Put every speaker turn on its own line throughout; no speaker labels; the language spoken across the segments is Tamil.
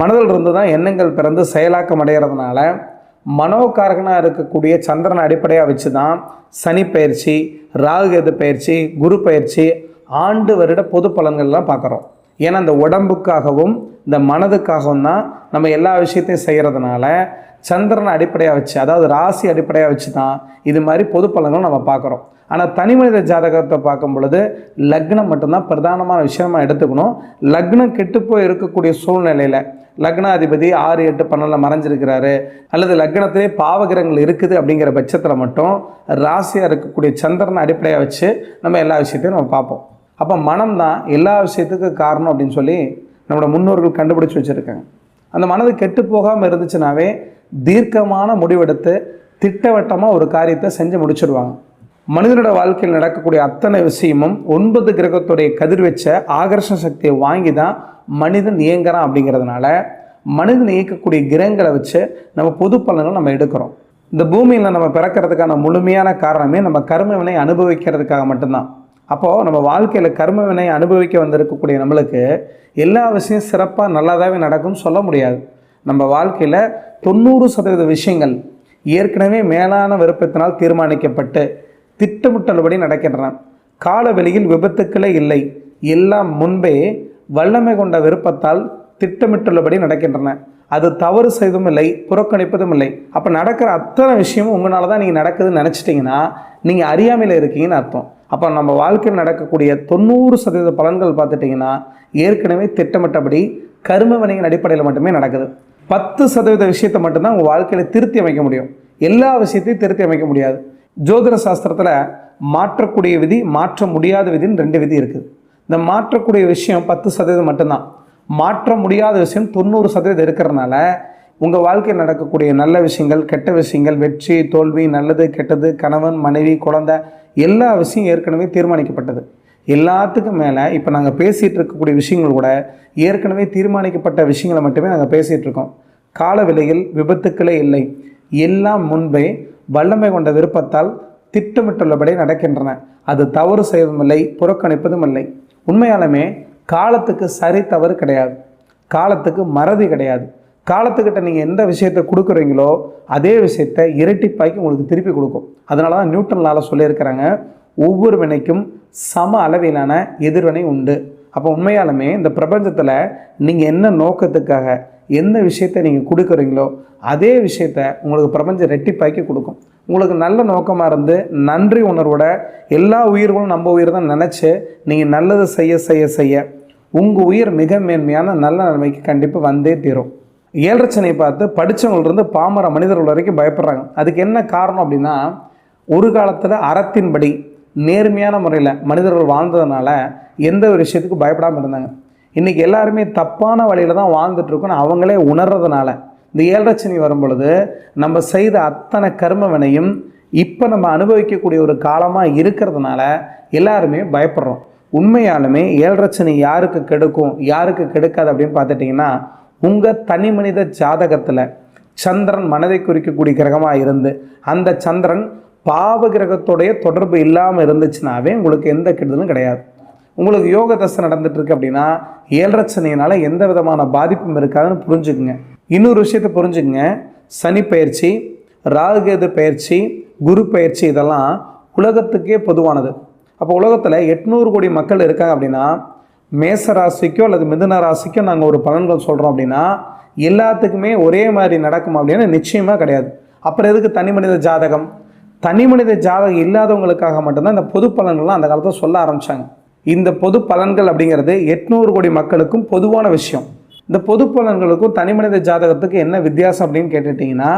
மனதில் இருந்து தான் எண்ணங்கள் பிறந்து செயலாக்கம் அடைகிறதுனால மனோகாரகனாக இருக்கக்கூடிய சந்திரனை அடிப்படையாக வச்சு தான் சனி பயிற்சி ராகுகேது பயிற்சி குரு பயிற்சி ஆண்டு வருட பொது பலன்கள்லாம் பார்க்குறோம். ஏன்னா இந்த உடம்புக்காகவும் இந்த மனதுக்காகவும் தான் நம்ம எல்லா விஷயத்தையும் செய்கிறதுனால சந்திரனை அடிப்படையாக வச்சு அதாவது ராசி அடிப்படையாக வச்சு தான் இது மாதிரி பொது பலன்கள் நம்ம பார்க்குறோம். ஆனால் தனி மனித ஜாதகத்தை பார்க்கும் பொழுது லக்னம் மட்டும்தான் பிரதானமான விஷயமா எடுத்துக்கணும். லக்னம் கெட்டுப்போய் இருக்கக்கூடிய சூழ்நிலையில் லக்னாதிபதி ஆறு எட்டு பன்னெண்டில் மறைஞ்சிருக்கிறாரு. அல்லது லக்னத்திலே பாவகிரகங்கள் இருக்குது அப்படிங்கிற பட்சத்தில் மட்டும் ராசியாக இருக்கக்கூடிய சந்திரனை அடிப்படையாக வச்சு நம்ம எல்லா விஷயத்தையும் நம்ம பார்ப்போம். அப்போ மனம் தான் எல்லா விஷயத்துக்கும் காரணம் அப்படின்னு சொல்லி நம்மளோட முன்னோர்கள் கண்டுபிடிச்சி வச்சுருக்காங்க. அந்த மனது கெட்டு போகாமல் இருந்துச்சுனாவே தீர்க்கமான முடிவெடுத்து திட்டவட்டமாக ஒரு காரியத்தை செஞ்சு முடிச்சிடுவாங்க மனிதனோட வாழ்க்கையில் நடக்கக்கூடிய அத்தனை விஷயமும் ஒன்பது கிரகத்துடைய கதிர்வச்ச ஆகர்ஷண சக்தியை வாங்கி தான் மனிதன் இயங்குறான் அப்படிங்கிறதுனால மனிதன் இயக்கக்கூடிய கிரகங்களை வச்சு நம்ம பொது பலன்கள் நம்ம எடுக்கிறோம். இந்த பூமியில் நம்ம பிறக்கிறதுக்கான முழுமையான காரணமே நம்ம கர்ம வினை அனுபவிக்கிறதுக்காக மட்டும்தான். அப்போது நம்ம வாழ்க்கையில் கர்ம வினை அனுபவிக்க வந்திருக்கக்கூடிய நம்மளுக்கு எல்லா விஷயம் சிறப்பாக நல்லதாகவே நடக்கும்னு சொல்ல முடியாது. நம்ம வாழ்க்கையில் தொண்ணூறு சதவீத விஷயங்கள் ஏற்கனவே மேலான விருப்பத்தினால் தீர்மானிக்கப்பட்டு திட்டமிட்டபடி நடக்கின்றன. காலவெளியில் விபத்துக்களே இல்லை. எல்லாம் முன்பே வல்லமை கொண்ட விருப்பத்தால் திட்டமிட்டுள்ளபடி நடக்கின்றன. அது தவறு செய்வதும் இல்லை புறக்கணிப்பதும் இல்லை. அப்போ நடக்கிற அத்தனை விஷயமும் உங்களால் தான் நீங்கள் நடக்குதுன்னு நினச்சிட்டிங்கன்னா நீங்கள் அறியாமையில் இருக்கீங்கன்னு அர்த்தம். அப்போ நம்ம வாழ்க்கையில் நடக்கக்கூடிய தொண்ணூறு சதவீத பலன்கள் பார்த்துட்டிங்கன்னா ஏற்கனவே திட்டமிட்டபடி கரும வினையின் அடிப்படையில் மட்டுமே நடக்குது. பத்து சதவீத விஷயத்தை மட்டும்தான் உங்கள் வாழ்க்கையில் திருத்தி அமைக்க முடியும். எல்லா விஷயத்தையும் திருத்தி அமைக்க முடியாது. ஜோதிட சாஸ்திரத்தில் மாற்றக்கூடிய விதி மாற்ற முடியாத விதின்னு ரெண்டு விதி இருக்குது இந்த மாற்றக்கூடிய விஷயம் பத்து சதவீதம் மட்டும்தான். மாற்ற முடியாத விஷயம் தொண்ணூறு சதவீதம் இருக்கிறதுனால உங்கள் வாழ்க்கையில் நடக்கக்கூடிய நல்ல விஷயங்கள் கெட்ட விஷயங்கள் வெற்றி தோல்வி நல்லது கெட்டது கணவன் மனைவி குழந்தை எல்லா விஷயம் ஏற்கனவே தீர்மானிக்கப்பட்டது. எல்லாத்துக்கும் மேலே இப்போ நாங்கள் பேசிகிட்டு இருக்கக்கூடிய விஷயங்கள் கூட ஏற்கனவே தீர்மானிக்கப்பட்ட விஷயங்களை மட்டுமே நாங்கள் பேசிகிட்டு இருக்கோம். கால விலையில் விபத்துக்களே இல்லை. எல்லாம் முன்பே வல்லமை கொண்ட விருப்பத்தால் திட்டமிட்டுள்ளபடி நடக்கின்றன. அது தவறு செய்வதும் இல்லை புறக்கணிப்பதும் இல்லை உண்மையாலுமே காலத்துக்கு சரி தவறு கிடையாது. காலத்துக்கு மறதி கிடையாது. காலத்துக்கிட்ட நீங்கள் எந்த விஷயத்தை கொடுக்குறீங்களோ அதே விஷயத்தை இரட்டிப்பாக்கி உங்களுக்கு திருப்பி கொடுக்கும். அதனால தான் நியூட்டன்லால் சொல்லியிருக்கிறாங்க ஒவ்வொரு வினைக்கும் சம அளவிலான எதிர்வினை உண்டு. அப்போ உண்மையாலுமே இந்த பிரபஞ்சத்தில் நீங்கள் என்ன நோக்கத்துக்காக எந்த விஷயத்தை நீங்கள் கொடுக்குறீங்களோ அதே விஷயத்த உங்களுக்கு பிரபஞ்சம் ரெட்டிப்பாக்கி கொடுக்கும். உங்களுக்கு நல்ல நோக்கமாக இருந்து நன்றி உணர்வோட எல்லா உயிர்களும் நம்ம உயிர் தான் நினச்சி நீங்கள் நல்லது செய்ய செய்ய செய்ய உங்கள் உயிர் மிக மேன்மையான நல்ல நிலைமைக்கு கண்டிப்பாக வந்தே தீரும். ஏழரச்சனையை பார்த்து படித்தவங்கள்ருந்து பாமர மனிதர்கள் வரைக்கும் பயப்படுறாங்க. அதுக்கு என்ன காரணம் அப்படின்னா ஒரு காலத்தில் அறத்தின்படி நேர்மையான முறையில் மனிதர்கள் வாழ்ந்ததுனால எந்த ஒரு விஷயத்துக்கும் பயப்படாமல் இருந்தாங்க. இன்றைக்கி எல்லாருமே தப்பான வழியில் தான் வாழ்ந்துட்டுருக்கோன்னு அவங்களே உணர்றதுனால இந்த ஏழரச்சனி வரும் பொழுது நம்ம செய்த அத்தனை கர்ம வினையும் இப்போ நம்ம அனுபவிக்கக்கூடிய ஒரு காலமாக இருக்கிறதுனால எல்லாருமே பயப்படுறோம். உண்மையாலுமே ஏழரச்சனி யாருக்கு கெடுக்கும் யாருக்கு கெடுக்காது அப்படின்னு பார்த்துட்டிங்கன்னா உங்கள் தனி மனித ஜாதகத்தில் சந்திரன் மனதை குறிக்கக்கூடிய கிரகமாக இருந்து அந்த சந்திரன் பாவ கிரகத்தோடைய தொடர்பு இல்லாமல் இருந்துச்சுனாவே உங்களுக்கு எந்த கெடுதலும் கிடையாது. உங்களுக்கு யோக தசை நடந்துட்டுருக்கு அப்படின்னா ஏழரச்சனையினால எந்த விதமான பாதிப்பும் இருக்காதுன்னு புரிஞ்சுக்குங்க. இன்னொரு விஷயத்தை புரிஞ்சுக்குங்க. சனி பயிற்சி ராகுகேது பயிற்சி குரு பயிற்சி இதெல்லாம் உலகத்துக்கே பொதுவானது. அப்போ உலகத்தில் எட்நூறு கோடி மக்கள் இருக்காங்க அப்படின்னா மேச ராசிக்கோ அல்லது மிதுன ராசிக்கோ நாங்கள் ஒரு பலன்கள் சொல்கிறோம் அப்படின்னா எல்லாத்துக்குமே ஒரே மாதிரி நடக்கும் அப்படின்னு நிச்சயமாக கிடையாது. அப்புறம் எதுக்கு தனி மனித ஜாதகம்? தனி மனித ஜாதகம் இல்லாதவங்களுக்காக மட்டும்தான் இந்த பொது பலன்கள்லாம் அந்த காலத்தில் சொல்ல ஆரம்பித்தாங்க இந்த பொது பலன்கள் அப்படிங்கிறது எட்நூறு கோடி மக்களுக்கும் பொதுவான விஷயம். இந்த பொது பலன்களுக்கும் தனி மனித ஜாதகத்துக்கு என்ன வித்தியாசம் அப்படின்னு கேட்டுட்டிங்கன்னா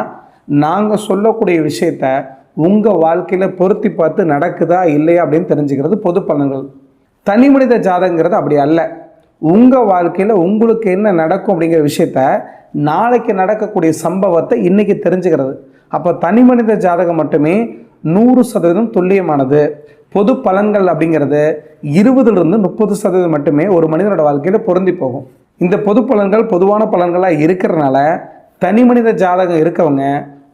நாங்கள் சொல்லக்கூடிய விஷயத்த உங்கள் வாழ்க்கையில் பொருத்தி பார்த்து நடக்குதா இல்லையா அப்படின்னு தெரிஞ்சுக்கிறது பொது பலன்கள். தனி மனித ஜாதகங்கிறது அப்படி அல்ல. உங்கள் வாழ்க்கையில் உங்களுக்கு என்ன நடக்கும் அப்படிங்கிற விஷயத்த நாளைக்கு நடக்கக்கூடிய சம்பவத்தை இன்றைக்கி தெரிஞ்சுக்கிறது. அப்போ தனி மனித ஜாதகம் மட்டுமே நூறு சதவீதம் துல்லியமானது. பொது பலன்கள் அப்படிங்கிறது இருபதுலேருந்து முப்பது சதவீதம் மட்டுமே ஒரு மனிதனோட வாழ்க்கையில் பொருந்தி போகும். இந்த பொது பலன்கள் பொதுவான பலன்களாக இருக்கிறனால தனி மனித ஜாதகம் இருக்கவங்க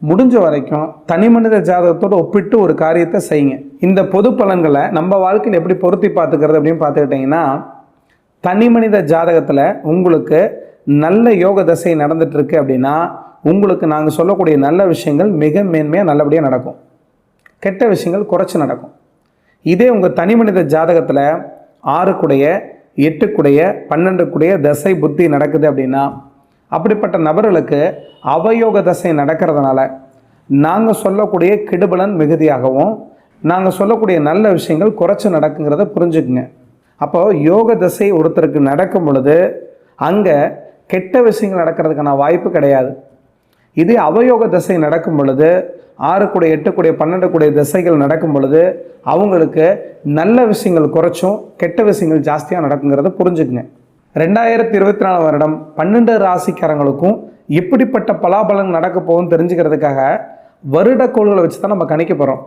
முடிஞ்ச வரைக்கும் தனி மனித ஜாதகத்தோடு ஒப்பிட்டு ஒரு காரியத்தை செய்யுங்க. இந்த பொது பலன்களை நம்ம வாழ்க்கையில் எப்படி பொருத்தி பார்த்துக்கிறது அப்படின்னு பார்த்துக்கிட்டிங்கன்னா தனி மனித ஜாதகத்தில் உங்களுக்கு நல்ல யோக தசை நடந்துட்டுருக்கு அப்படின்னா உங்களுக்கு நாங்கள் சொல்லக்கூடிய நல்ல விஷயங்கள் மிக மேன்மையாக நல்லபடியாக நடக்கும். கெட்ட விஷயங்கள் குறைச்சி நடக்கும். இதே உங்கள் தனி மனித ஜாதகத்தில் ஆறுக்குடைய எட்டுக்குடைய பன்னெண்டுக்குடைய தசை புத்தி நடக்குது அப்படின்னா அப்படிப்பட்ட நபர்களுக்கு அவயோக தசை நடக்கிறதுனால நாங்கள் சொல்லக்கூடிய கெடுபலன் மிகுதியாகவும் நாங்கள் சொல்லக்கூடிய நல்ல விஷயங்கள் குறைச்சி நடக்குங்கிறத புரிஞ்சுக்குங்க. அப்போ யோக தசை ஒருத்தருக்கு நடக்கும் பொழுது அங்கே கெட்ட விஷயங்கள் நடக்கிறதுக்கான வாய்ப்பு கிடையாது. இதே அவயோக தசை நடக்கும் பொழுது ஆறு கூட எட்டு கூட பன்னெண்டு கூட திசைகள் நடக்கும் பொழுது அவங்களுக்கு நல்ல விஷயங்கள் குறைச்சும் கெட்ட விஷயங்கள் ஜாஸ்தியாக நடக்குங்கிறத புரிஞ்சுக்குங்க. ரெண்டாயிரத்தி இருபத்தி நாலு வருடம் பன்னெண்டு ராசிக்காரங்களுக்கும் எப்படிப்பட்ட பலாபலன் நடக்க போகும்னு தெரிஞ்சுக்கிறதுக்காக வருடக்கோள்களை வச்சு தான் நம்ம கணிக்க போகிறோம்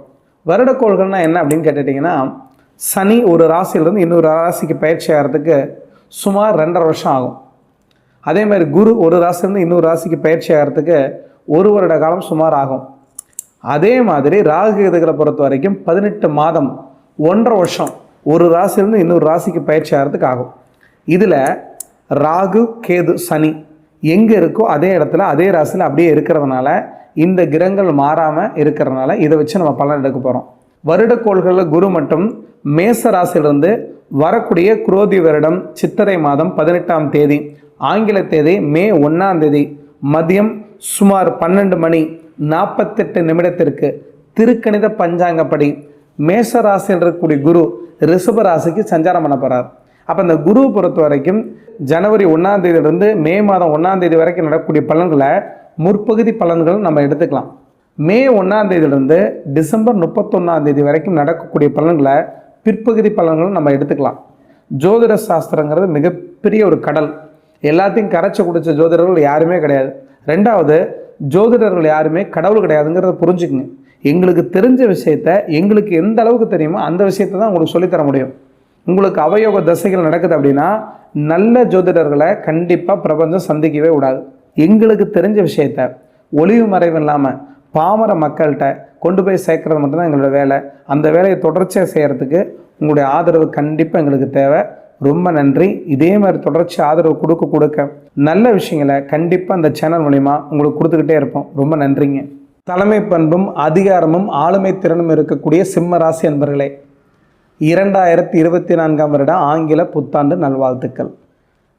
வருடக்கோள்கள்னால் என்ன அப்படின்னு கேட்டுட்டிங்கன்னா சனி ஒரு ராசியிலேருந்து இன்னொரு ராசிக்கு பயிற்சி ஆகிறதுக்கு சுமார் ரெண்டரை வருஷம் ஆகும். அதே மாதிரி குரு ஒரு ராசிலேருந்து இன்னொரு ராசிக்கு பயிற்சி ஆகிறதுக்கு ஒரு வருட காலம் சுமார் ஆகும் அதே மாதிரி ராகு கேதுகளை பொறுத்த வரைக்கும் பதினெட்டு மாதம் ஒன்றரை வருஷம் ஒரு ராசிலேருந்து இன்னொரு ராசிக்கு பயிற்சி ஆகிறதுக்கு ஆகும். இதில் ராகு கேது சனி எங்கே இருக்கோ அதே இடத்துல அதே ராசியில் அப்படியே இருக்கிறதுனால இந்த கிரகங்கள் மாறாமல் இருக்கிறதுனால இதை வச்சு நம்ம பலன் எடுக்க போகிறோம் வருடக்கோள்களில் குரு மட்டும் மேச ராசியிலிருந்து வரக்கூடிய குரோதி வருடம் சித்திரை மாதம் பதினெட்டாம் தேதி ஆங்கில தேதி மே ஒன்றாம் தேதி மதியம் சுமார் பன்னெண்டு மணி நாற்பத்தெட்டு நிமிடத்திற்கு திருக்கணித பஞ்சாங்கப்படி மேஷ ராசியில் இருக்கக்கூடிய குரு ரிஷப ராசிக்கு சஞ்சாரம் பண்ண போகிறார் அப்போ இந்த குரு பொறுத்த வரைக்கும் ஜனவரி ஒன்றாம் தேதியிலிருந்து மே மாதம் ஒன்றாம் தேதி வரைக்கும் நடக்கக்கூடிய பலன்களை முற்பகுதி பலன்கள் நம்ம எடுத்துக்கலாம். மே ஒன்றாம் தேதியிலிருந்து டிசம்பர் முப்பத்தொன்னாம் தேதி வரைக்கும் நடக்கக்கூடிய பலன்களை பிற்பகுதி பலன்களும் நம்ம எடுத்துக்கலாம். ஜோதிட சாஸ்திரங்கிறது மிகப்பெரிய ஒரு கடல். எல்லாத்தையும் கரைச்சி குடிச்ச ஜோதிடர்கள் யாருமே கிடையாது. ரெண்டாவது ஜோதிடர்கள் யாருமே கடவுள் கிடையாதுங்கிறத புரிஞ்சுக்குங்க. எங்களுக்கு தெரிஞ்ச விஷயத்த எங்களுக்கு எந்த அளவுக்கு தெரியுமோ அந்த விஷயத்தை தான் உங்களுக்கு சொல்லித்தர முடியும். உங்களுக்கு அவயோக தசைகள் நடக்குது அப்படின்னா நல்ல ஜோதிடர்களை கண்டிப்பாக பிரபஞ்சம் சந்திக்கவே விடாது எங்களுக்கு தெரிஞ்ச விஷயத்த ஒளிவு மறைவு இல்லாமல் பாமர மக்கள்கிட்ட கொண்டு போய் சேர்க்கறது மட்டும்தான் எங்களோட வேலை. அந்த வேலையை தொடர்ச்சியாக செய்கிறதுக்கு உங்களுடைய ஆதரவு கண்டிப்பாக எங்களுக்கு தேவை. ரொம்ப நன்றி. இதே மாதிரி தொடர்ச்சி ஆதரவு கொடுக்க கொடுக்க நல்ல விஷயங்களை கண்டிப்பாக அந்த சேனல் மூலிமா உங்களுக்கு கொடுத்துக்கிட்டே இருப்போம். ரொம்ப நன்றிங்க. தலைமை பண்பும் அதிகாரமும் ஆளுமை திறனும் இருக்கக்கூடிய சிம்ம ராசி அன்பர்களே இரண்டாயிரத்தி இருபத்தி நான்காம் வருடம் ஆங்கில புத்தாண்டு நல்வாழ்த்துக்கள்.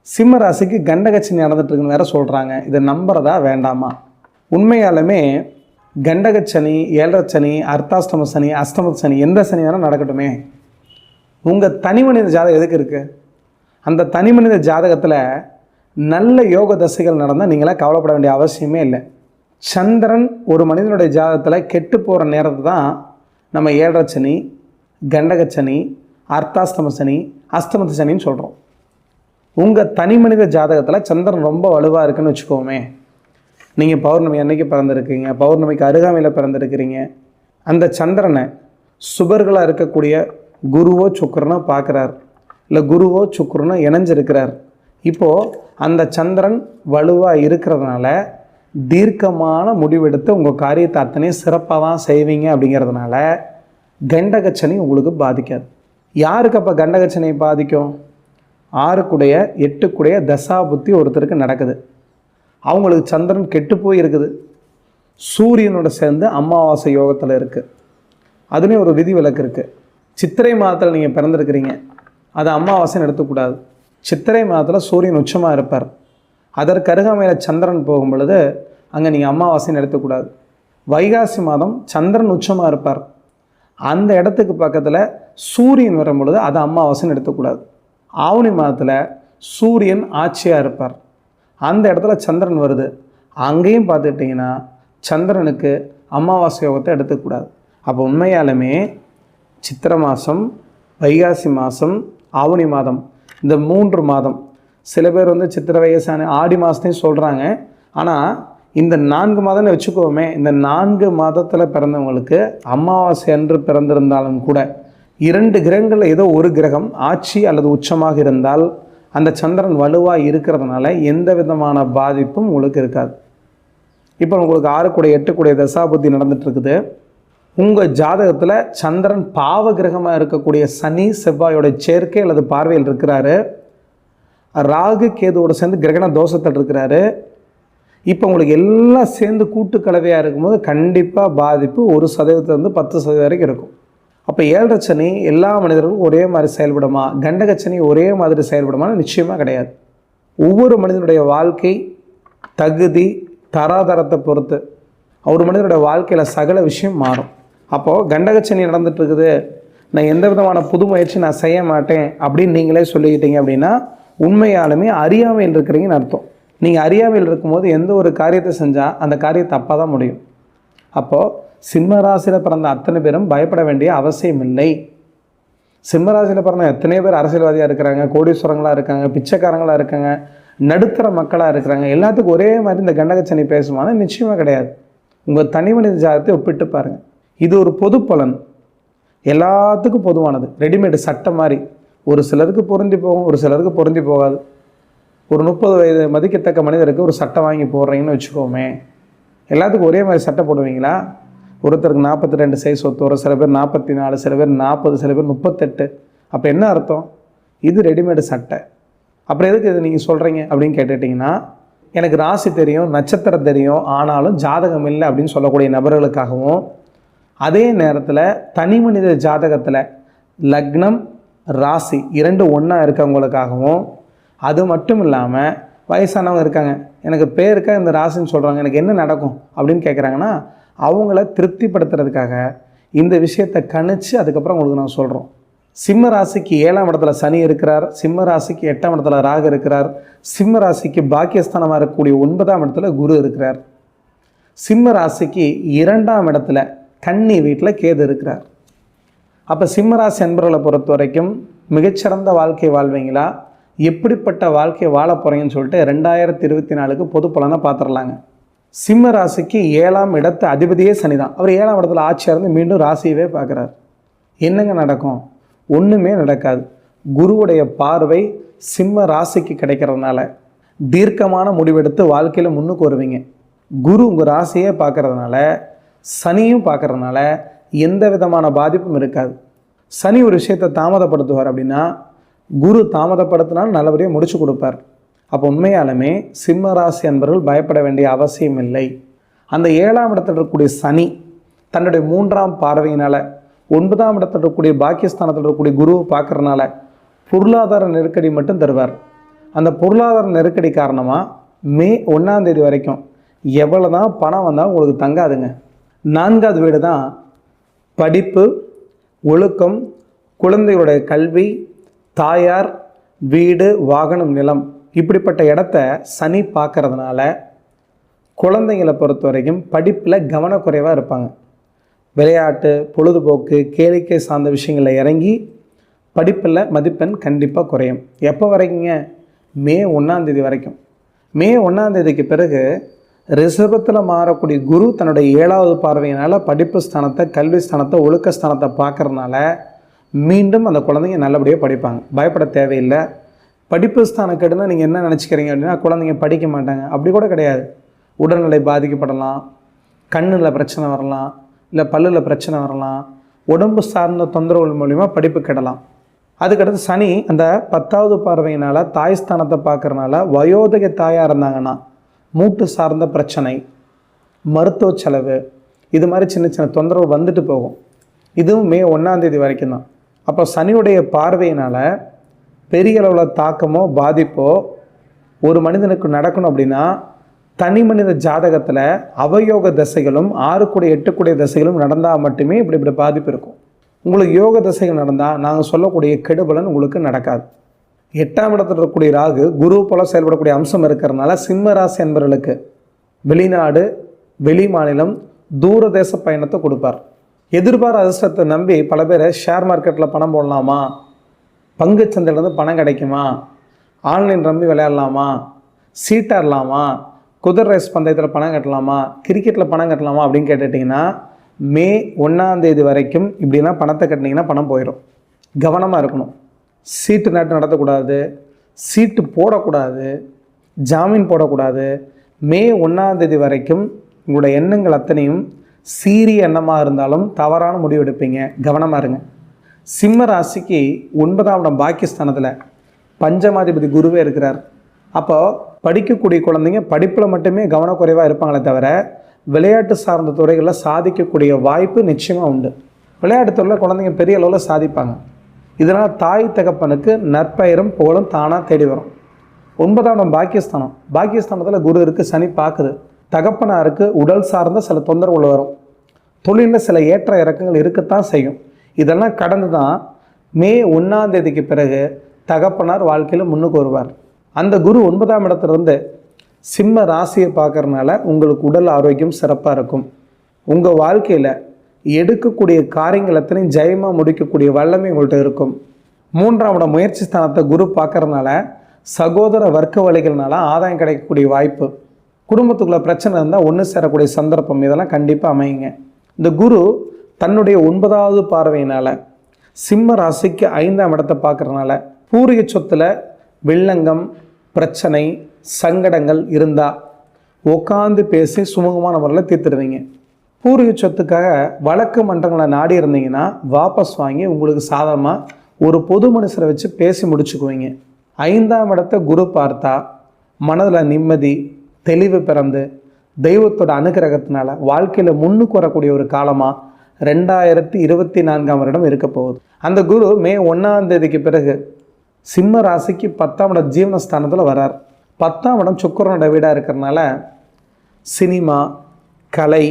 சிம்ம ராசிக்கு கண்டகச்சனி நடந்துட்டுருக்குன்னு வேற சொல்கிறாங்க இதை நம்புறதா வேண்டாமா? உண்மையாலுமே கண்டகச்சனி ஏழரச்சனி அர்த்தாஷ்டம சனி அஷ்டம சனி எந்த சனி வேணால் நடக்கட்டுமே. உங்கள் தனி மனித ஜாதகம் எதுக்கு இருக்குது அந்த தனி மனித ஜாதகத்தில் நல்ல யோக தசைகள் நடந்தால் நீங்களாம் கவலைப்பட வேண்டிய அவசியமே இல்லை. சந்திரன் ஒரு மனிதனுடைய ஜாதகத்தில் கெட்டு போகிற நேரத்தை தான் நம்ம ஏழரை சனி கண்டகச்சனி அர்த்தாஸ்தம சனி அஸ்தமத சனின்னு சொல்கிறோம் உங்கள் தனி மனித ஜாதகத்தில் சந்திரன் ரொம்ப வலுவாக இருக்குன்னு வச்சுக்கோமே. நீங்கள் பௌர்ணமி அன்னைக்கு பிறந்திருக்கீங்க பௌர்ணமிக்கு அருகாமையில் பிறந்திருக்கிறீங்க. அந்த சந்திரனை சுபர்களாக இருக்கக்கூடிய குருவோ சுக்கரனோ பார்க்குறார். இல்லை குருவோ சுக்கரனோ இணைஞ்சிருக்கிறார். இப்போது அந்த சந்திரன் வலுவாக இருக்கிறதுனால தீர்க்கமான முடிவெடுத்து உங்கள் காரியத்தை அத்தனையும் சிறப்பாக தான் செய்வீங்க அப்படிங்கிறதுனால கண்டகச்சனை உங்களுக்கு பாதிக்காது. யாருக்கு அப்போ கண்டகச்சனை பாதிக்கும்? ஆறுக்குடைய எட்டுக்குடைய தசா புத்தி ஒருத்தருக்கு நடக்குது. அவங்களுக்கு சந்திரன் கெட்டு போயிருக்குது சூரியனோட சேர்ந்து அமாவாசை யோகத்தில் இருக்குது அதுலேயும் ஒரு விதி விலக்கு இருக்குது சித்திரை மாதத்தில் நீங்கள் பிறந்திருக்கிறீங்க. அதை அமாவாசைன்னு எடுத்துக்கூடாது. சித்திரை மாதத்தில் சூரியன் உச்சமாக இருப்பார். அதற்கு அருகாமையில் சந்திரன் போகும் பொழுது அங்கே நீங்கள் அமாவாசைன்னு எடுத்துக்கூடாது. வைகாசி மாதம் சந்திரன் உச்சமாக இருப்பார். அந்த இடத்துக்கு பக்கத்தில் சூரியன் வரும் பொழுது அதை அமாவாசைன்னு எடுத்துக்கூடாது. ஆவணி மாதத்தில் சூரியன் ஆட்சியாக இருப்பார். அந்த இடத்துல சந்திரன் வருது. அங்கேயும் பார்த்துக்கிட்டிங்கன்னா சந்திரனுக்கு அமாவாசை யோகத்தை எடுத்துக்கூடாது. அப்போ உண்மையாலுமே சித்திர மாதம் வைகாசி மாதம் ஆவணி மாதம் இந்த மூன்று மாதம். சில பேர் வந்து சித்திர வயசான ஆடி மாதத்தையும் சொல்கிறாங்க ஆனால் இந்த நான்கு மாதம்னு வச்சுக்கோமே இந்த நான்கு மாதத்தில் பிறந்தவங்களுக்கு அமாவாசை அன்று பிறந்திருந்தாலும் கூட இரண்டு கிரகங்களில் ஏதோ ஒரு கிரகம் ஆட்சி அல்லது உச்சமாக இருந்தால் அந்த சந்திரன் வலுவாக இருக்கிறதுனால எந்த விதமான பாதிப்பும் உங்களுக்கு இருக்காது. இப்போ உங்களுக்கு ஆறு கூட எட்டு கூட தசாபுத்தி நடந்துட்டு இருக்குது. உங்கள் ஜாதகத்தில் சந்திரன் பாவ கிரகமாக இருக்கக்கூடிய சனி செவ்வாயோட சேர்க்கை அல்லது பார்வையில் இருக்கிறாரு. ராகு கேதுவோட சேர்ந்து கிரகண தோஷத்தில் இருக்கிறாரு. இப்போ உங்களுக்கு எல்லாம் சேர்ந்து கூட்டு கலவையாக இருக்கும்போது கண்டிப்பாக பாதிப்பு ஒரு சதவீதத்துலேருந்து பத்து சதவீதம் வரைக்கும் இருக்கும். அப்போ ஏழரை சனி எல்லா மனிதர்களும் ஒரே மாதிரி செயல்படுமா? கண்டக சனி ஒரே மாதிரி செயல்படுமான்னு நிச்சயமாக கிடையாது. ஒவ்வொரு மனிதனுடைய வாழ்க்கை தகுதி தராதரத்தை பொறுத்து. ஒரு மனிதனுடைய வாழ்க்கையில் சகல விஷயம் மாறும். அப்போது கண்டகச்சனி நடந்துகிட்ருக்குது நான் எந்த விதமான புது முயற்சி நான் செய்ய மாட்டேன் அப்படின்னு நீங்களே சொல்லிக்கிட்டீங்க அப்படின்னா உண்மையாலுமே அறியாமையில் இருக்கிறீங்கன்னு அர்த்தம். நீங்கள் அறியாமையில் இருக்கும்போது எந்த ஒரு காரியத்தை செஞ்சால் அந்த காரியம் தப்பாக தான் முடியும். அப்போது சிம்மராசியில் பிறந்த அத்தனை பேரும் பயப்பட வேண்டிய அவசியம் இல்லை. சிம்மராசியில் பிறந்த எத்தனை பேர் அரசியல்வாதியாக இருக்கிறாங்க கோடீஸ்வரங்களாக இருக்காங்க பிச்சைக்காரங்களாக இருக்காங்க நடுத்தர மக்களாக இருக்கிறாங்க. எல்லாத்துக்கும் ஒரே மாதிரி இந்த கண்டகச்சனி பேசுமானா நிச்சயமாக கிடையாது. உங்கள் தனி மனித ஜாதகத்தை ஒப்பிட்டு பாருங்கள் இது ஒரு பொது பலன். எல்லாத்துக்கும் பொதுவானது. ரெடிமேடு சட்டை மாதிரி. ஒரு சிலருக்கு பொருந்தி போகும் ஒரு சிலருக்கு பொருந்தி போகாது. ஒரு முப்பது வயது மதிக்கத்தக்க மனிதருக்கு ஒரு சட்டை வாங்கி போடுறீங்கன்னு வச்சுக்கோமே. எல்லாத்துக்கும் ஒரே மாதிரி சட்டை போடுவீங்களா? ஒருத்தருக்கு நாற்பத்தி ரெண்டு சைஸ் ஒத்து வரும் சில பேர் நாற்பத்தி நாலு சில பேர் நாற்பது சில பேர் முப்பத்தெட்டு. அப்போ என்ன அர்த்தம்? இது ரெடிமேடு சட்டை. அப்புறம் எதுக்கு இது நீங்கள் சொல்கிறீங்க அப்படின்னு கேட்டுட்டிங்கன்னா எனக்கு ராசி தெரியும் நட்சத்திரம் தெரியும் ஆனாலும் ஜாதகம் இல்லை அப்படின்னு சொல்லக்கூடிய நபர்களுக்காகவும் அதே நேரத்தில் தனி மனித ஜாதகத்தில் லக்னம் ராசி இரண்டு ஒன்றா இருக்கவங்களுக்காகவும் அது மட்டும் இல்லாமல் வயசானவங்க இருக்காங்க. எனக்கு பேருக்கா இந்த ராசின்னு சொல்கிறாங்க எனக்கு என்ன நடக்கும் அப்படின்னு கேட்குறாங்கன்னா அவங்கள திருப்திப்படுத்துறதுக்காக இந்த விஷயத்தை கணிச்சு அதுக்கப்புறம் உங்களுக்கு நான் சொல்கிறோம் சிம்ம ராசிக்கு ஏழாம் இடத்துல சனி இருக்கிறார் சிம்ம ராசிக்கு எட்டாம் இடத்துல ராகு இருக்கிறார் சிம்ம ராசிக்கு பாக்கியஸ்தானமாக இருக்கக்கூடிய ஒன்பதாம் இடத்துல குரு இருக்கிறார். சிம்ம ராசிக்கு இரண்டாம் இடத்துல கன்னி வீட்டில் கேது இருக்கிறார். அப்போ சிம்மராசி அன்பர்களை பொறுத்த வரைக்கும் மிகச்சிறந்த வாழ்க்கை வாழ்வீங்களா? எப்படிப்பட்ட வாழ்க்கை வாழ போகிறீங்கன்னு சொல்லிட்டு ரெண்டாயிரத்தி இருபத்தி நாலுக்கு பொது பலனை பார்த்துடலாங்க. சிம்ம ராசிக்கு ஏழாம் இடத்து அதிபதியே சனிதான் அவர் ஏழாம் இடத்துல ஆட்சியாக இருந்து மீண்டும் ராசியவே பார்க்குறாரு. என்னங்க நடக்கும்? ஒன்றுமே நடக்காது. குருவுடைய பார்வை சிம்ம ராசிக்கு கிடைக்கிறதுனால தீர்க்கமான முடிவெடுத்து வாழ்க்கையில் முன்னுக்கு வருவீங்க. குரு உங்கள் ராசியே பார்க்கறதுனால சனியும் பார்க்கறதுனால எந்த விதமான பாதிப்பும் இருக்காது. சனி ஒரு விஷயத்தை தாமதப்படுத்துவார் அப்படின்னா குரு தாமதப்படுத்தினால் நல்லபடியாக முடிச்சு கொடுப்பார். அப்போ உண்மையாலுமே சிம்ம ராசி அன்பர்கள் பயப்பட வேண்டிய அவசியம் இல்லை. அந்த ஏழாம் இடத்தில் இருக்கக்கூடிய சனி தன்னுடைய மூன்றாம் பார்வையினால் ஒன்பதாம் இடத்தில் இருக்கக்கூடிய பாக்கியஸ்தானத்தில் இருக்கக்கூடிய குருவை பார்க்குறனால பொருளாதார நெருக்கடி மட்டும் தருவார். அந்த பொருளாதார நெருக்கடி காரணமாக மே ஒன்றாம் தேதி வரைக்கும் எவ்வளோ தான் பணம் வந்தாலும் உங்களுக்கு தங்காதுங்க. நான்காவது வீடு தான் படிப்பு ஒழுக்கம் குழந்தைகளுடைய கல்வி தாயார் வீடு வாகனம் நிலம். இப்படிப்பட்ட இடத்த சனி பார்க்கறதுனால குழந்தைங்களை பொறுத்த வரைக்கும் படிப்பில் கவனக்குறைவாக இருப்பாங்க. விளையாட்டு பொழுதுபோக்கு கேளிக்கை சார்ந்த விஷயங்களில் இறங்கி படிப்பில் மதிப்பெண் கண்டிப்பாக குறையும். எப்போ வரைக்குங்க? மே ஒன்றாந்தேதி வரைக்கும். மே ஒன்றாந்தேதிக்கு பிறகு ரிஷபத்தில் மாறக்கூடிய குரு தன்னுடைய ஏழாவது பார்வையினால் படிப்பு ஸ்தானத்தை கல்வி ஸ்தானத்தை ஒழுக்க ஸ்தானத்தை பார்க்கறதுனால மீண்டும் அந்த குழந்தைங்க நல்லபடியாக படிப்பாங்க. பயப்பட தேவையில்லை. படிப்பு ஸ்தானம் கெடுனா நீங்கள் என்ன நினச்சிக்கிறீங்க அப்படின்னா குழந்தைங்க படிக்க மாட்டாங்க. அப்படி கூட கிடையாது. உடல்நிலை பாதிக்கப்படலாம். கண்ணில் பிரச்சனை வரலாம். இல்லை பல்லில் பிரச்சனை வரலாம். உடம்பு சார்ந்த தொந்தரவுகள் மூலிமா படிப்பு கெடலாம். அதுக்கடுத்து சனி அந்த பத்தாவது பார்வையினால் தாய் ஸ்தானத்தை பார்க்குறனால வயோதிக தாயாக இருந்தாங்கன்னா மூட்டு சார்ந்த பிரச்சனை மருத்துவ செலவு இது மாதிரி சின்ன சின்ன தொந்தரவு வந்துட்டு போகும். இதுவும் மே ஒன்றாந்தேதி வரைக்கும் தான். அப்போ சனியுடைய பார்வையினால் பெரிய அளவில் தாக்கமோ பாதிப்போ ஒரு மனிதனுக்கு நடக்கணும் அப்படின்னா தனி மனித ஜாதகத்தில் அவயோக தசைகளும் ஆறு கூடிய எட்டு கூடிய தசைகளும் நடந்தால் மட்டுமே இப்படி இப்படி பாதிப்பு இருக்கும். உங்களுக்கு யோக தசைகள் நடந்தால் நாங்கள் சொல்லக்கூடிய கெடுபலன் உங்களுக்கு நடக்காது. எட்டாம் இடத்தில் இருக்கக்கூடிய ராகு குரு போல செயல்படக்கூடிய அம்சம் இருக்கிறதுனால சிம்ம ராசி என்பவர்களுக்கு வெளிநாடு வெளி மாநிலம் தூரதேச பயணத்தை கொடுப்பார். எதிர்பார அதிர்ஷ்டத்தை நம்பி பல பேர் ஷேர் மார்க்கெட்டில் பணம் போடலாமா? பங்கு சந்தையிலேருந்து பணம் கிடைக்குமா? ஆன்லைன் ரம்மி விளையாடலாமா? சீட்டாடலாமா குதிரை ரேஸ் பந்தயத்தில் பணம் கட்டலாமா? கிரிக்கெட்டில் பணம் கட்டலாமா அப்படின்னு கேட்டுட்டிங்கன்னா மே ஒன்றாந்தேதி வரைக்கும் இப்படிலாம் பணத்தை கட்டினீங்கன்னா பணம் போயிடும் கவனமாக இருக்கணும். சீட்டு நாட்டு நடத்தக்கூடாது சீட்டு போடக்கூடாது ஜாமீன் போடக்கூடாது. மே ஒன்றாந்தேதி வரைக்கும் உங்களோட எண்ணங்கள் அத்தனையும் சீரிய எண்ணமாக இருந்தாலும் தவறான முடிவு எடுப்பீங்க. கவனமாக இருங்க. சிம்ம ராசிக்கு ஒன்பதாம் இடம் பாக்கியஸ்தானத்தில் பஞ்சமாதிபதி குருவே இருக்கிறார். அப்போ படிக்கக்கூடிய குழந்தைங்க படிப்பில் மட்டுமே கவனக்குறைவாக இருப்பாங்களே தவிர விளையாட்டு சார்ந்த துறைகளில் சாதிக்கக்கூடிய வாய்ப்பு நிச்சயமாக உண்டு. விளையாட்டு துறையில் குழந்தைங்க பெரிய அளவில் சாதிப்பாங்க. இதனால் தாய் தகப்பனுக்கு நற்பெயரும் புகழும் தானாக தேடி வரும். ஒன்பதாம் இடம் பாக்கியஸ்தானம். பாக்கியஸ்தானத்தில் குரு இருக்குது சனி பார்க்குது தகப்பனாருக்கு உடல் சார்ந்த சில தொந்தரவுகள் வரும். தொழிலில் சில ஏற்ற இறக்கங்கள் இருக்கத்தான் செய்யும். இதெல்லாம் கடந்து தான் மே ஒன்றாம் தேதிக்கு பிறகு தகப்பனார் வாழ்க்கையில் முன்னுக்கு வருவார். அந்த குரு ஒன்பதாம் இடத்துலேருந்து சிம்ம ராசியை பார்க்குறதுனால உங்களுக்கு உடல் ஆரோக்கியம் சிறப்பாக இருக்கும். உங்கள் வாழ்க்கையில் எடுக்கக்கூடிய காரியங்கள் எத்தனையும் ஜெயமாக முடிக்கக்கூடிய வல்லமை உங்கள்கிட்ட இருக்கும். மூன்றாவோட முயற்சி ஸ்தானத்தை குரு பார்க்கறனால சகோதர வர்க்க வழிகள்னால ஆதாயம் கிடைக்கக்கூடிய வாய்ப்பு. குடும்பத்துக்குள்ளே பிரச்சனை இருந்தால் ஒன்று சேரக்கூடிய சந்தர்ப்பம் இதெல்லாம் கண்டிப்பாக அமையுங்க. இந்த குரு தன்னுடைய ஒன்பதாவது பார்வையினால் சிம்ம ராசிக்கு ஐந்தாம் இடத்தை பார்க்குறதுனால பூரிய சொத்தில் வில்லங்கம் பிரச்சனை சங்கடங்கள் இருந்தால் உட்காந்து பேசி சுமூகமான முறையில் தீர்த்துடுவீங்க. பூர்வீக சொத்துக்காக வழக்கு மன்றங்களை நாடி இருந்தீங்கன்னா வாபஸ் வாங்கி உங்களுக்கு சாதகமாக ஒரு பொது மனுஷரை வச்சு பேசி முடிச்சுக்குவீங்க. ஐந்தாம் இடத்த குரு பார்த்தா மனதில் நிம்மதி தெளிவு பிறந்து தெய்வத்தோட அனுகிரகத்தினால வாழ்க்கையில் முன்னுக்கு வரக்கூடிய ஒரு காலமாக ரெண்டாயிரத்தி இருபத்தி நான்காம் வருடம் இருக்க போகுது. அந்த குரு மே ஒன்றாம் தேதிக்கு பிறகு சிம்ம ராசிக்கு பத்தாம் இடம் ஜீவனஸ்தானத்தில் வரார் பத்தாம் இடம் சுக்கரனோட வீடாக இருக்கிறனால சினிமா கலை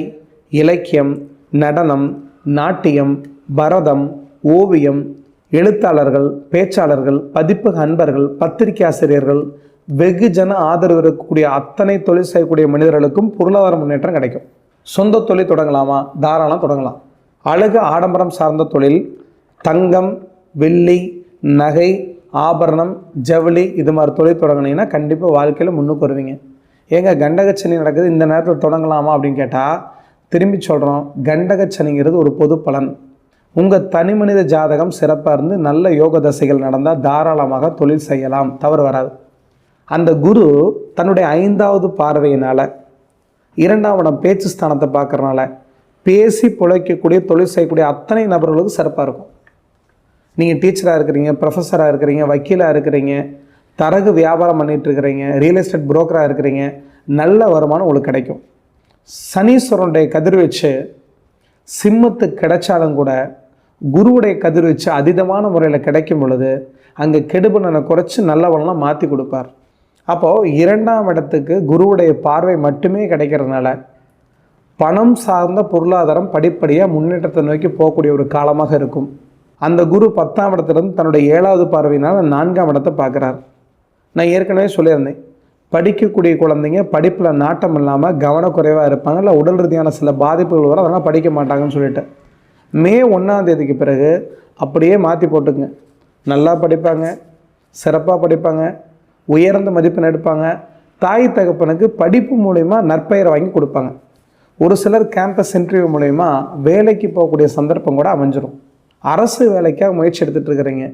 இலக்கியம் நடனம் நாட்டியம் பரதம் ஓவியம் எழுத்தாளர்கள் பேச்சாளர்கள் பதிப்பு அன்பர்கள் பத்திரிகை ஆசிரியர்கள் வெகுஜன ஆதரவு இருக்கக்கூடிய அத்தனை தொழில் செய்யக்கூடிய மனிதர்களுக்கும் பொருளாதார முன்னேற்றம் கிடைக்கும். சொந்த தொழில் தொடங்கலாமா? தாராளம் தொடங்கலாம். அழகு ஆடம்பரம் சார்ந்த தொழில் தங்கம் வெள்ளி நகை ஆபரணம் ஜவுளி இது மாதிரி தொழில் தொடங்கினீங்கன்னா கண்டிப்பாக வாழ்க்கையில் முன்னுக்கு வருவீங்க. ஏங்க கண்டகச்சனி நடக்குது இந்த நேரத்தில் தொடங்கலாமா அப்படின்னு கேட்டால் திரும்பி சொல்கிறோம் கண்டகச்சனிங்கிறது ஒரு பொது பலன். உங்கள் தனி மனித ஜாதகம் சிறப்பாக இருந்து நல்ல யோக தசைகள் நடந்தால் தாராளமாக தொழில் செய்யலாம் தவறு வராது. அந்த குரு தன்னுடைய ஐந்தாவது பார்வையினால் இரண்டாம் இடம் பேச்சு ஸ்தானத்தை பார்க்கறனால பேசி பிழைக்கக்கூடிய தொழில் செய்யக்கூடிய அத்தனை நபர்களுக்கும் சிறப்பாக இருக்கும். நீங்கள் டீச்சராக இருக்கிறீங்க ப்ரொஃபஸராக இருக்கிறீங்க வக்கீலாக இருக்கிறீங்க தரகு வியாபாரம் பண்ணிட்டு இருக்கிறீங்க ரியல் எஸ்டேட் புரோக்கராக இருக்கிறீங்க நல்ல வருமானம் உங்களுக்கு கிடைக்கும். சனீஸ்வரனுடைய கதிர்வீச்சு சிம்மத்துக்கு கிடைச்சாலும் கூட குருவுடைய கதிர்வீச்சு அதீதமான முறையில் கிடைக்கும் பொழுது அங்கே கெடுபலனை குறைச்சி நல்லவனெலாம் மாற்றி கொடுப்பார். அப்போது இரண்டாம் இடத்துக்கு குருவுடைய பார்வை மட்டுமே கிடைக்கிறதுனால பணம் சார்ந்த பொருளாதாரம் படிப்படியாக முன்னேற்றத்தை நோக்கி போகக்கூடிய ஒரு காலமாக இருக்கும். அந்த குரு பத்தாம் இடத்துலேருந்து தன்னுடைய ஏழாவது பார்வையினால் நான்காம் இடத்தை பார்க்குறார். நான் ஏற்கனவே சொல்லியிருந்தேன். படிக்கக்கூடிய குழந்தைங்க படிப்பில் நாட்டம் இல்லாமல் கவனக்குறைவாக இருப்பாங்க. இல்லை உடல் ரீதியான சில பாதிப்புகள் வரும். அதெல்லாம் படிக்க மாட்டாங்கன்னு சொல்லிட்டு. மே ஒன்றாம் தேதிக்கு பிறகு அப்படியே மாற்றி போட்டுங்க. நல்லா படிப்பாங்க. சிறப்பாக படிப்பாங்க. உயர்ந்த மதிப்பெண் எடுப்பாங்க. தாய் தகப்பனுக்கு படிப்பு மூலயமா நற்பெயரை வாங்கி கொடுப்பாங்க. ஒரு சிலர் கேம்பஸ் இன்டர்வியூ மூலயமா வேலைக்கு போகக்கூடிய சந்தர்ப்பம் கூட அமைஞ்சிடும் அரசு வேலைக்காக முயற்சி எடுத்துகிட்டு இருக்கிறீங்க.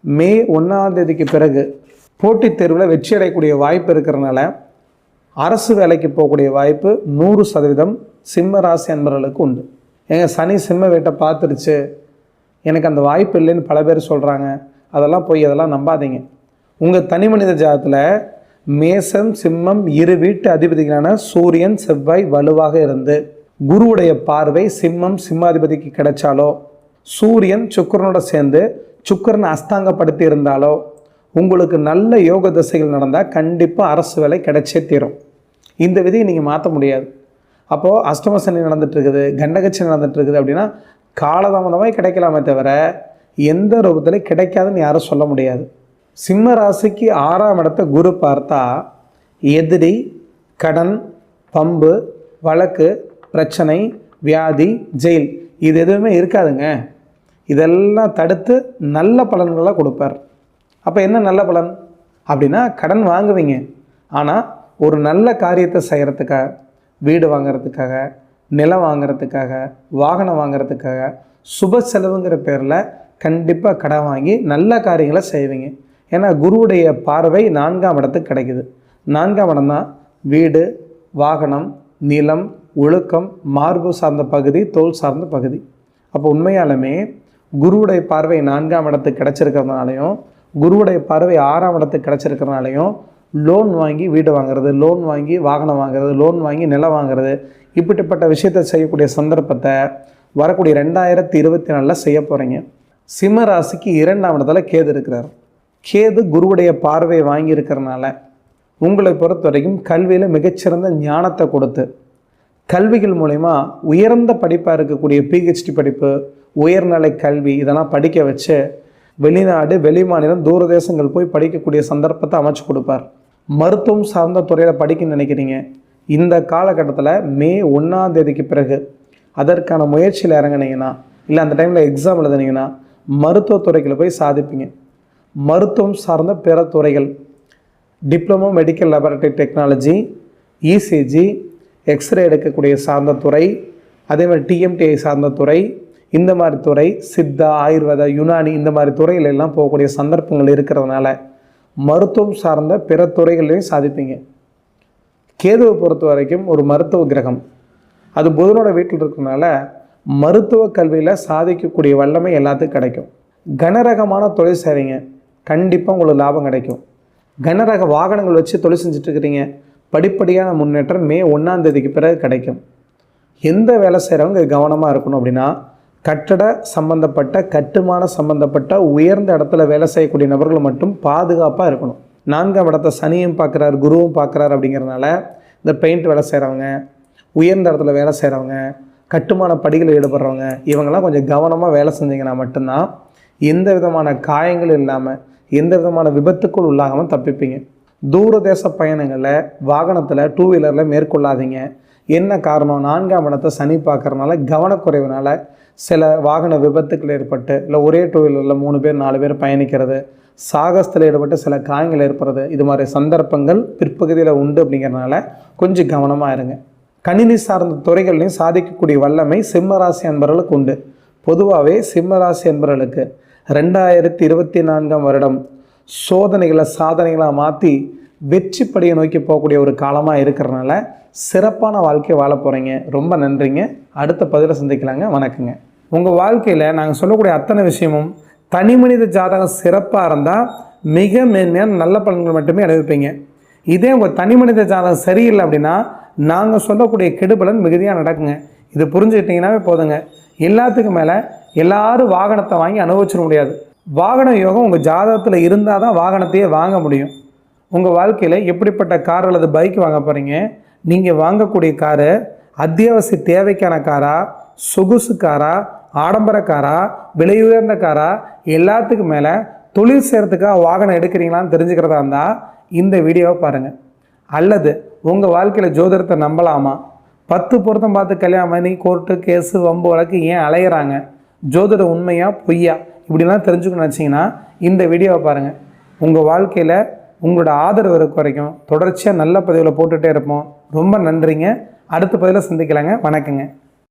மே ஒன்றாம் தேதிக்கு பிறகு போட்டித் தேர்வில் வெற்றி அடையக்கூடிய வாய்ப்பு இருக்கிறனால அரசு வேலைக்கு போகக்கூடிய வாய்ப்பு நூறு சதவீதம் சிம்ம ராசி அன்பர்களுக்கு உண்டு. எங்கள் சனி சிம்ம வீட்டை பார்த்துருச்சு. எனக்கு அந்த வாய்ப்பு இல்லைன்னு பல பேர் சொல்கிறாங்க அதெல்லாம் போய் அதெல்லாம் நம்பாதீங்க. உங்கள் தனி மனித ஜாதத்தில் மேசம் சிம்மம் இரு வீட்டு அதிபதிகளான சூரியன் செவ்வாய் வலுவாக இருந்து குருவுடைய பார்வை சிம்மம் சிம்மாதிபதிக்கு கிடைச்சாலோ சூரியன் சுக்கரனோட சேர்ந்து சுக்கிரனை அஸ்தாங்கப்படுத்தி இருந்தாலோ உங்களுக்கு நல்ல யோக திசைகள் நடந்தால் கண்டிப்பாக அரசு வேலை கிடைச்சே தீரும். இந்த விதியை நீங்கள் மாற்ற முடியாது. அப்போது அஷ்டம சனி இருக்குது கண்டகச்சி நடந்துட்டுருக்குது அப்படின்னா காலதாமதமாக கிடைக்கலாமே தவிர எந்த ரூபத்தில் கிடைக்காதுன்னு யாரும் சொல்ல முடியாது. சிம்ம ராசிக்கு ஆறாம் இடத்த குரு பார்த்தா எதிரி கடன் பம்பு வழக்கு பிரச்சனை வியாதி ஜெயில் இது எதுவுமே இருக்காதுங்க. இதெல்லாம் தடுத்து நல்ல பலன்களாக கொடுப்பார். அப்போ என்ன நல்ல பலன்? அப்படின்னா கடன் வாங்குவீங்க. ஆனால் ஒரு நல்ல காரியத்தை செய்கிறதுக்காக வீடு வாங்குறதுக்காக நிலம் வாங்குறதுக்காக வாகனம் வாங்குறதுக்காக சுப செலவுங்கிற பேரில் கண்டிப்பாக கடன் வாங்கி நல்ல காரியங்களை செய்வீங்க. ஏன்னா குருவுடைய பார்வை நான்காம் இடத்துக்கு கிடைக்குது. நான்காம் இடம் தான் வீடு வாகனம் நிலம் ஒழுக்கம் மார்பு சார்ந்த பகுதி தோல் சார்ந்த பகுதி. அப்போ உண்மையாலுமே குருவுடைய பார்வை நான்காம் இடத்துக்கு கிடச்சிருக்கிறதுனாலையும் குருவுடைய பார்வை ஆறாம் இடத்துக்கு கிடச்சிருக்கிறனாலையும் லோன் வாங்கி வீடு வாங்குறது லோன் வாங்கி வாகனம் வாங்குறது லோன் வாங்கி நிலம் வாங்குறது இப்படிப்பட்ட விஷயத்தை செய்யக்கூடிய சந்தர்ப்பத்தை வரக்கூடிய ரெண்டாயிரத்தி இருபத்தி நாலில் செய்ய போகிறீங்க சிம்ம ராசிக்கு இரண்டாம் இடத்துல கேது இருக்கிறார். கேது குருவுடைய பார்வை வாங்கி இருக்கிறனால உங்களை பொறுத்த வரைக்கும் கல்வியில் மிகச்சிறந்த ஞானத்தை கொடுத்து கல்விகள் மூலயமா உயர்ந்த படிப்பாக இருக்கக்கூடிய பிஹெச்டி படிப்பு உயர்நிலை கல்வி இதெல்லாம் படிக்க வச்சு வெளிநாடு வெளிமாநிலம் தூரதேசங்கள் போய் படிக்கக்கூடிய சந்தர்ப்பத்தை அமைச்சு கொடுப்பார். மருத்துவம் சார்ந்த துறையில் படிக்க நினைக்கிறீங்க. இந்த காலகட்டத்தில் மே ஒன்றாம் தேதிக்கு பிறகு அதற்கான முயற்சியில் இறங்குனீங்கன்னா இல்லை அந்த டைமில் எக்ஸாம் எழுதுனீங்கன்னா மருத்துவத்துறைக்குள்ள போய் சாதிப்பீங்க. மருத்துவம் சார்ந்த பிற துறைகள் diploma medical laboratory technology ECG X ray எடுக்கக்கூடிய சார்ந்த துறை அதே மாதிரி டிஎம்டிஐ சார்ந்த துறை இந்த மாதிரி துறை சித்தா ஆயுர்வேத யுனானி இந்த மாதிரி துறையில எல்லாம் போகக்கூடிய சந்தர்ப்பங்கள் இருக்கிறதுனால மருத்துவம் சார்ந்த பிற துறைகளையும் சாதிப்பீங்க. கேதுவை பொறுத்த வரைக்கும் ஒரு மருத்துவ கிரகம். அது புதனோட வீட்டில் இருக்கிறதுனால மருத்துவ கல்வியில் சாதிக்கக்கூடிய வல்லமை எல்லாத்துக்கும் கிடைக்கும். கனரகமான தொழில் செய்கிறீங்க கண்டிப்பாக உங்களுக்கு லாபம் கிடைக்கும். கனரக வாகனங்கள் வச்சு தொழில் செஞ்சுட்டு இருக்கிறீங்க படிப்படியான முன்னேற்றம் மே ஒன்றாந்தேதிக்கு பிறகு கிடைக்கும். எந்த வேலை செய்கிறவங்க கவனமாக இருக்கணும் அப்படின்னா கட்டட சம்பந்தப்பட்ட கட்டுமான சம்பந்தப்பட்ட உயர்ந்த இடத்துல வேலை செய்யக்கூடிய நபர்கள் மட்டும் பாதுகாப்பாக இருக்கணும். நான்காம் இடத்த சனியும் பார்க்குறாரு குருவும் பார்க்குறாரு அப்படிங்கிறதுனால இந்த பெயிண்ட் வேலை செய்கிறவங்க உயர்ந்த இடத்துல வேலை செய்கிறவங்க கட்டுமான படிகளில் ஈடுபடுறவங்க இவங்கெல்லாம் கொஞ்சம் கவனமாக வேலை செஞ்சீங்கன்னா மட்டும்தான் எந்த விதமான காயங்களும் இல்லாமல் எந்த விதமான விபத்துக்குள் உள்ளாகாமல் தப்பிப்பீங்க. தூரதேச பயணங்களை வாகனத்தில் டூ வீலரில் மேற்கொள்ளாதீங்க. என்ன காரணம்? நான்காம் இடத்தை சனி பார்க்கறனால கவனக்குறைவுனால சில வாகன விபத்துக்கள் ஏற்பட்டு இல்லை ஒரே டூ வீலரில் மூணு பேர் நாலு பேர் பயணிக்கிறது சாகசத்தில் ஈடுபட்டு சில காயங்கள் ஏற்படுறது இது மாதிரி சந்தர்ப்பங்கள் பிற்பகுதியில் உண்டு அப்படிங்கிறனால கொஞ்சம் கவனமாக இருங்க. கணினி சார்ந்த துறைகள்லையும் சாதிக்கக்கூடிய வல்லமை சிம்மராசி அன்பர்களுக்கு உண்டு. பொதுவாகவே சிம்மராசி அன்பர்களுக்கு ரெண்டாயிரத்தி இருபத்தி நான்காம் வருடம் சோதனைகளை சாதனைகளாக மாற்றி வெற்றி படியை நோக்கி போகக்கூடிய ஒரு காலமாக இருக்கிறனால சிறப்பான வாழ்க்கையை வாழ போகிறீங்க ரொம்ப நன்றிங்க. அடுத்த பதிலை சந்திக்கலாங்க. வணக்கங்க. உங்கள் வாழ்க்கையில் நாங்கள் சொல்லக்கூடிய அத்தனை விஷயமும் தனி மனித ஜாதகம் சிறப்பாக இருந்தால் மிக மேன்மையான நல்ல பலன்கள் மட்டுமே அனுபவிப்பீங்க இதே உங்கள் தனி மனித ஜாதகம் சரியில்லை அப்படின்னா நாங்கள் சொல்லக்கூடிய கெடுபலன் மிகுதியாக நடக்குங்க. இது புரிஞ்சுக்கிட்டிங்கன்னாவே போதுங்க. எல்லாத்துக்கும் மேலே எல்லாரும் வாகனத்தை வாங்கி அனுபவிச்சிட முடியாது. வாகன யோகம் உங்கள் ஜாதகத்தில் இருந்தால் தான் வாகனத்தையே வாங்க முடியும். உங்கள் வாழ்க்கையில் எப்படிப்பட்ட கார் அல்லது பைக் வாங்க போகிறீங்க நீங்கள் வாங்கக்கூடிய காரு அத்தியாவசிய தேவைக்கான காரா சொகுசு காரா ஆடம்பர காரா விலை உயர்ந்த காரா எல்லாத்துக்கும் மேலே தொழில் செய்கிறதுக்காக வாகனம் எடுக்கிறீங்களான்னு தெரிஞ்சுக்கிறதா இருந்தால் இந்த வீடியோவை பாருங்கள் அல்லது உங்கள் வாழ்க்கையில் ஜோதிடத்தை நம்பலாமா? பத்து பொருத்தம் பார்த்து கல்யாணம் பண்ணி கோர்ட்டு கேஸு வம்பு வழக்கு ஏன் அலையிறாங்க? ஜோதிடம் உண்மையா பொய்யா? இப்படிலாம் தெரிஞ்சுக்கணும்னு நினச்சிங்கன்னா இந்த வீடியோவை பாருங்கள் உங்கள் வாழ்க்கையில் உங்களோட ஆதரவு இருக்க வரைக்கும் தொடர்ச்சியாக நல்ல பதிவில் போட்டுகிட்டே இருப்போம். ரொம்ப நன்றிங்க. அடுத்த பதிவில் சந்திக்கலாங்க. வணக்கங்க.